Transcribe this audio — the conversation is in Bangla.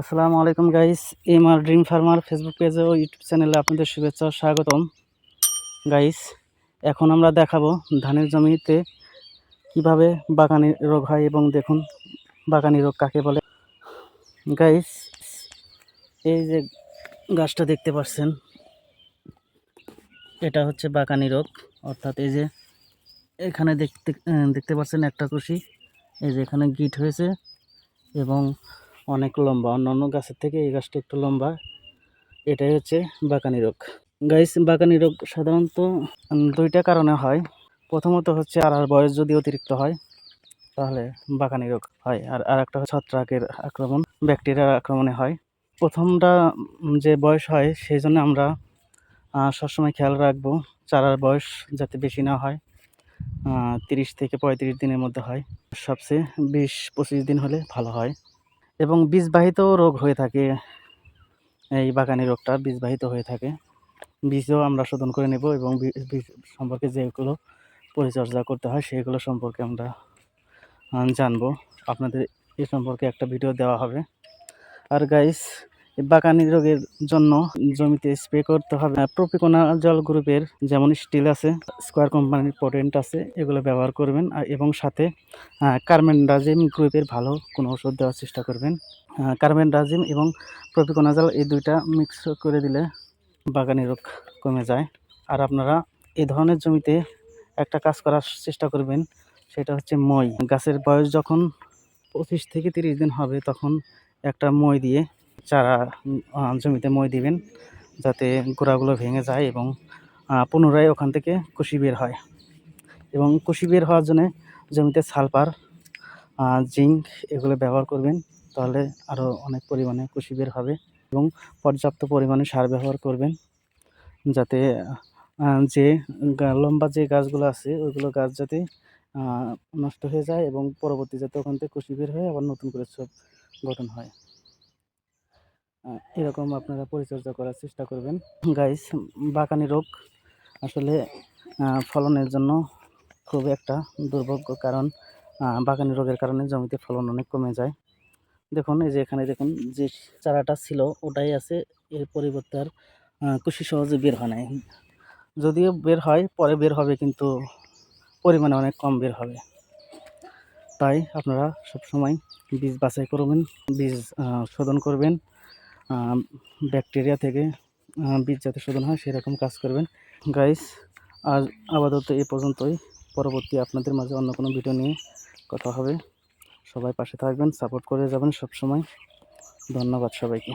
আসসালামু আলাইকুম guys M R dream farmer Facebook পেজে ও ইউটিউব চ্যানেলে আপনাদের শুভেচ্ছা স্বাগতম। গাইস এখন আমরা দেখাবো ধানের জমিতে কীভাবে বাগানি রোগ হয় এবং দেখুন বাগানি রোগ কাকে বলে। গাইস এই যে গাছটা দেখতে পাচ্ছেন, এটা হচ্ছে বাগানি রোগ। অর্থাৎ এই যে এখানে দেখতে দেখতে পাচ্ছেন একটা কুশি এই যে এখানে গিট হয়েছে এবং অনেক লম্বা। অন্যান্য গাছের থেকে এই গাছটা একটু লম্বা। এটাই হচ্ছে বাঁকানি রোগ। গাইস, বাকানি রোগ সাধারণত দুইটা কারণে হয়। প্রথমত হচ্ছে আর বয়স যদি অতিরিক্ত হয়, তাহলে বাঁকানি রোগ হয়। আর আর একটা ছত্রাকের আক্রমণ ব্যাকটেরিয়ার আক্রমণে হয়। প্রথমটা যে বয়স হয়, সেই জন্য আমরা সবসময় খেয়াল রাখব চারার বয়স যাতে বেশি না হয় তিরিশ থেকে পঁয়ত্রিশ দিনের মধ্যে হয়। সবচেয়ে বিশ পঁচিশ দিন হলে ভালো হয়। এবং বীজবাহিত রোগ হয়ে থাকে। এই বাগানি রোগটা বীজবাহিত হয়ে থাকে। বীজও আমরা শোধন করে নেব এবং বীজ সম্পর্কে যেগুলো পরিচর্যা করতে হয় সেগুলো সম্পর্কে আমরা জানব। আপনাদের এ সম্পর্কে একটা ভিডিও দেওয়া হবে। আর গাইস বাগানি রোগের জন্য জমিতে স্প্রে করতে হবে। প্রপিকোনা জল গ্রুপের যেমন স্টিল আছে, স্কোয়ার কোম্পানির পটেন্ট আছে, এগুলো ব্যবহার করবেন। এবং সাথে কার্মেন্ডাজিম গ্রুপের ভালো কোনো ওষুধ দেওয়ার চেষ্টা করবেন। কার্মেন্ডাজিম এবং প্রপিকোনাজাল এই দুইটা মিক্স করে দিলে বাগানি রোগ কমে যায়। আর আপনারা এই ধরনের জমিতে একটা কাজ করার চেষ্টা করবেন, সেটা হচ্ছে মই। গাছের বয়স যখন পঁচিশ থেকে তিরিশ দিন হবে, তখন একটা মই দিয়ে চারা জমিতে মই দিবেন যাতে গোড়াগুলো ভেঙে যায় এবং পুনরায় ওখান থেকে কুশি বের হয়। এবং কুশি বের হওয়ার জন্য জমিতে সালফার জিঙ্ক এগুলো ব্যবহার করবেন, তাহলে আরও অনেক পরিমাণে কুশি বের হবে এবং পর্যাপ্ত পরিমাণে সার ব্যবহার করবেন। যাতে যে লম্বা যে গাছগুলো আছে, ওইগুলো গাছ যাতে নষ্ট হয়ে যায় এবং পরবর্তী যাতে ওখান থেকে কুশি বের হয়ে আবার নতুন করে সব গঠন হয়। এরকম আপনারা পরিচর্যা করার চেষ্টা করবেন। গাইস বাকানি রোগ আসলে ফলনের জন্য খুব একটা দুর্ভাগ্য কারণ বাগানি রোগের কারণে জমিতে ফলন অনেক কমে যায়। দেখুন, এই যে এখানে দেখুন, যে চারাটা ছিল, ওটাই আছে, এর পরিবর্তে আর কুশি সহজে বের হয় নাই। যদিও বের হয়, পরে বের হবে, কিন্তু পরিমাণে অনেক কম বের হবে। তাই আপনারা সবসময় বীজ বাছাই করবেন, বীজ শোধন করবেন। ব্যাকটেরিয়া থেকে বীজ যাতে শোধন হয়, সেরকম কাজ করবেন। গাইস আজ আপাতত এ পর্যন্তই। পরবর্তী আপনাদের মাঝে অন্য কোনো ভিডিও নিয়ে কথা হবে। সবাই পাশে থাকবেন সাপোর্ট করে যাবেন সব সময় ধন্যবাদ সবাইকে।